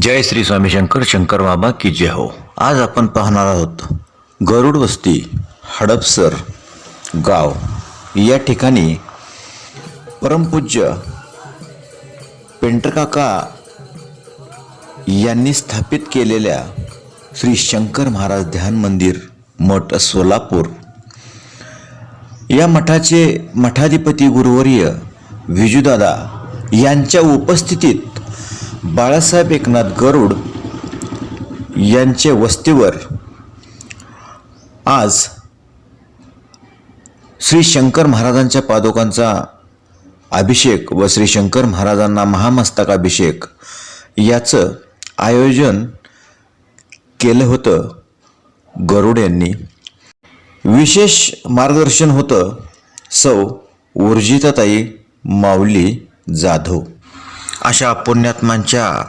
जय श्री स्वामी शंकर शंकर बाबा की जय हो. आज आपण पाहणार आहोत गरुड वस्ती हडपसर गाव. या ठिकाणी परमपूज्य पेंटरकाका यांनी स्थापित केलेल्या श्री शंकर महाराज ध्यान मंदिर मठ सोलापूर. या मठाचे मठाधिपती गुरुवर्य विजूदादा यांच्या उपस्थितीत बाळासाहेब एकनाथ गरुड यांच्या वस्तीवर आज श्री शंकर महाराजांच्या पादुकांचा अभिषेक व श्री शंकर महाराजांना महामस्तकाभिषेक याचं आयोजन केलं होतं गरुड यांनी. विशेष मार्गदर्शन होतं सौ ऊर्जिताताई माऊली जाधव. अशा पुण्यात्मांच्या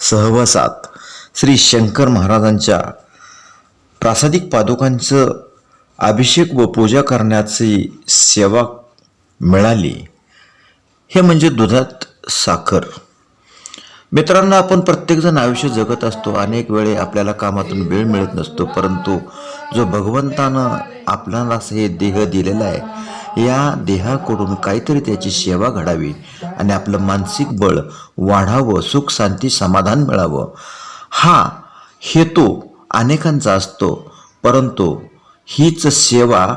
सहवासात श्री शंकर महाराजांच्या प्रासादिक पादुकांचं अभिषेक व पूजा करण्याची सेवा मिळाली. हे म्हणजे दुधात साखर. मित्रांनो आपण प्रत्येकजण आयुष्य जगत असतो. अनेक वेळे आपल्याला कामातून वेळ मिळत नसतो. परंतु जो भगवंतानं आपल्याला हे देह दिलेला आहे या देहाकडून काहीतरी त्याची सेवा घडावी आणि आपलं मानसिक बळ वाढावं सुख शांती समाधान मिळावं. हा हेतू अनेकांचा असतो. परंतु हीच सेवा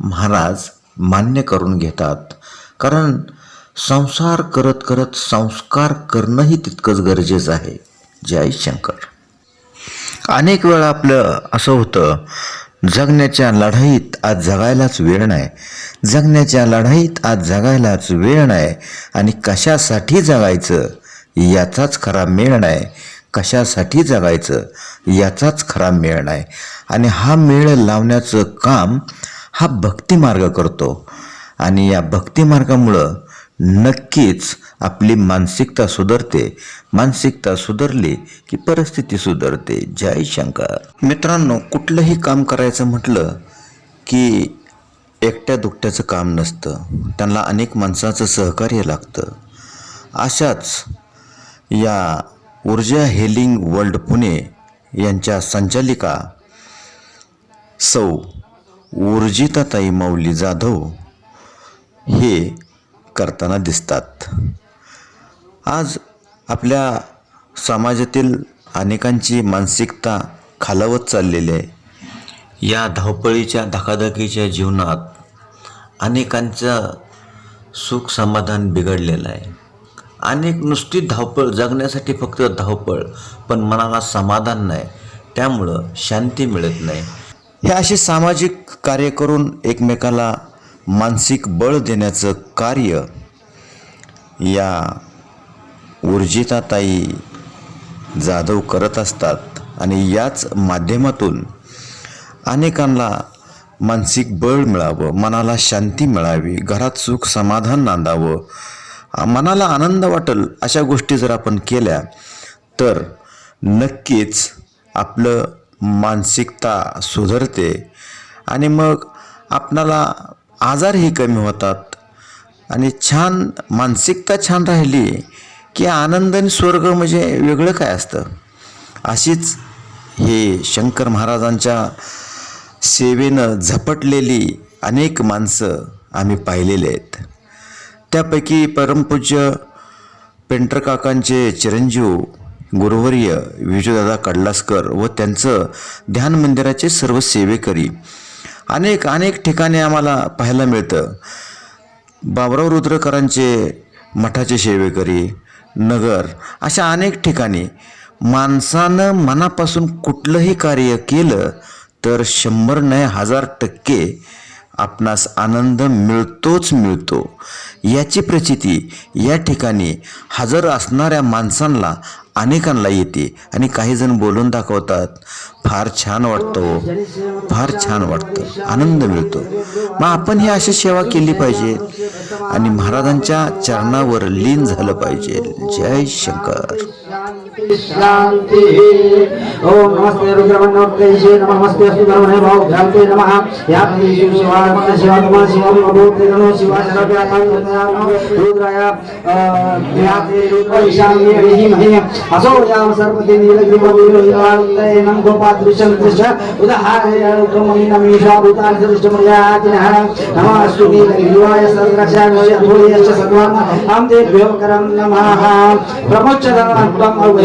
महाराज मान्य करून घेतात. कारण संसार करत करत संस्कार करणंही तितकंच गरजेचं आहे जय शंकर. अनेक वेळा आपलं असं होतं जगण्याच्या लढाईत आज जगायलाच वेळ नाही. जगण्याच्या लढाईत आज जगायलाच वेळ नाही. आणि कशासाठी जगायचं याचाच खरा मेळ नाही. कशासाठी जगायचं याचाच खरा मेळ नाही. आणि हा मेळ लावण्याचं काम हा भक्तिमार्ग करतो. आणि या भक्तिमार्गामुळं नक्कीच आपली मानसिकता सुधारते. मानसिकता सुधारली की परिस्थिती सुधारते. जय शंकर. मित्रांनो कुठलंही काम करायचं म्हटलं की एकट्या दुकट्याचं काम नसतं. त्यांना अनेक माणसाचं सहकार्य लागतं. अशाच या ऊर्जा हेलिंग वर्ल्ड पुणे यांच्या संचालिका सौ ऊर्जिताताई माऊली जाधव हे करताना दिसतात. आज आपल्या समाजातील अनेकांची मानसिकता खालावत चाललेली आहे. या धावपळीच्या धकाधकीच्या जीवनात अनेकांचं सुख समाधान बिघडलेलं आहे. अनेक नुसती धावपळ जगण्यासाठी फक्त धावपळ पण मनाला समाधान नाही. त्यामुळं शांती मिळत नाही. हे असे सामाजिक कार्य करून एकमेकाला मानसिक बळ देण्याचं कार्य या ऊर्जिताताई जाधव करत असतात. आणि याच माध्यमातून अनेकांना मानसिक बळ मिळावं मनाला शांती मिळावी घरात सुख समाधान नांदावं मनाला आनंद वाटेल अशा गोष्टी जर आपण केल्या तर नक्कीच आपलं मानसिकता सुधारते आणि मग आपणाला आजारही कमी होतात. आणि छान मानसिकता छान राहिली की आनंद आणि स्वर्ग म्हणजे वेगळं काय असतं? अशीच हे शंकर महाराजांच्या सेवेनं झपटलेली अनेक माणसं आम्ही पाहिलेले आहेत. त्यापैकी परमपूज्य पेंटर काकांचे चिरंजीव गुरुवर्य विजयदादा कडलासकर व त्यांचं ध्यान मंदिराचे सर्व सेवेकरी अनेक अनेक ठिकाणी आम्हाला पाहायला मिळतं. बाबराव रुद्रकरांचे मठाचे सेवेकरी नगर अशा अनेक ठिकाणी माणसानं मनापासून कुठलंही कार्य केलं तर शंभर नाही हजार टक्के आपणास आनंद मिळतोच मिळतो. याची प्रचिती या ठिकाणी हजर असणाऱ्या माणसांना अनेकांना येते आणि काही जण बोलून दाखवतात. फार छान वाटतो हो. फार छान वाटतं. आनंद मिळतो. मग आपण ही अशी सेवा केली पाहिजे. आणि महाराजांच्या चरणावर लीन झालं पाहिजे. जय शंकर. शांति। शांति ओम नमस्ते रुद्रमन्योत्तेजे नमः। नमस्ते अस्तु धर्मणे भाव शांति नमः। याति प्रति शिव शिवाय नमः शिवाय नमः शिवाय भगवते नमः शिवाय सर्वव्यापार रुद्राय याति रुद्र ईशान्ये हरिः महे असो याम सर्वते नीलग्रीवं नम। गोपादृशं दृश्य उदाहरय रुद्रमणिनमीशा भूतानि सदृष्टमर्यादिनः नमः अस्तु नीलग्रीवाय सर्वरक्षाय भूयश्च सर्वम् हम ते करम नमः। प्रमोच्चधर्मत्वम्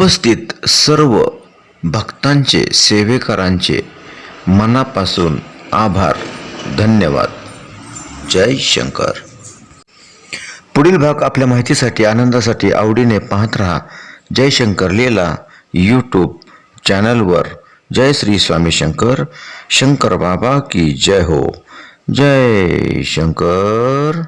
उपस्थित सर्व भक्तांचे सेवेकरांचे मनापासून आभार धन्यवाद. जय शंकर. पुढील भाग आपल्या माहितीसाठी आनंदासाठी आवडीने पाहत राहा. जय शंकर लीला यूट्यूब चॅनलवर. जय श्री स्वामी शंकर. शंकर बाबा की जय हो. जय शंकर.